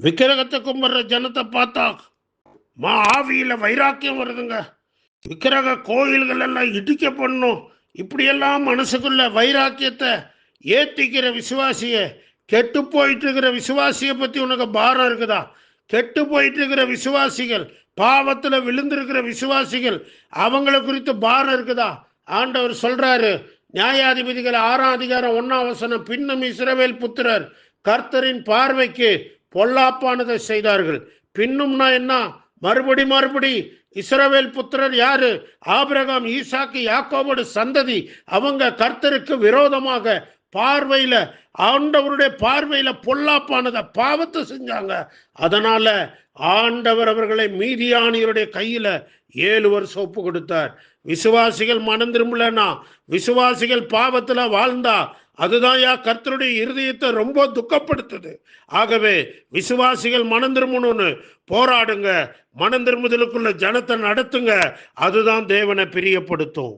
விக்கிரகத்தை கும்பிடுற ஜனத்தை பார்த்தா மா ஆவியில் வைராக்கியம் வருதுங்க. விக்கிரக கோயில்கள் எல்லாம் இடிக்க பண்ணும். இப்படியெல்லாம் மனசுக்குள்ள வைராக்கியத்தை ஏற்றிக்கிற விசுவாசிய கெட்டு போயிட்டு இருக்கிற விசுவாசியை பற்றி உனக்கு பாரம் இருக்குதா? கெட்டு போயிட்டு இருக்கிற விசுவாசிகள் பாவத்தில் விழுந்திருக்கிற விசுவாசிகள் அவங்கள குறித்து பாரம் இருக்குதா? ஆண்டவர் சொல்றாரு நியாயாதிபதிகள் ஆறாம் அதிகாரம் ஒன்னாம் வசனம் பின்னும் இஸ்ரவேல் புத்திரர் கர்த்தரின் பார்வைக்கு பொல்லாப்பானதை செய்தார்கள். பின்னும்னா என்ன? மறுபடி மறுபடி இஸ்ரவேல் புத்திரர் யாரு? ஆபிரகாம் ஈசாக்கு யாக்கோபோடு சந்ததி. அவங்க கர்த்தருக்கு விரோதமாக பார்வையில ஆண்டவருடைய பார்வையில பொல்லாப்பானத பாவத்தை செஞ்சாங்க. அதனால ஆண்டவர் அவர்களை மீதியானியருடைய கையில ஏழு வருஷம் ஒப்பு கொடுத்தார். விசுவாசிகள் மனம் திரும்பலன்னா விசுவாசிகள் பாவத்துல வாழ்ந்தா அதுதான் யா கர்த்தருடைய இருதயத்தை ரொம்ப துக்கப்படுத்துது. ஆகவே விசுவாசிகள் மனம் திரும்பணும்னு போராடுங்க. மனம் திரும்புதலுக்குள்ள ஜனத்தை நடத்துங்க. அதுதான் தேவனை பிரியப்படுத்தும்.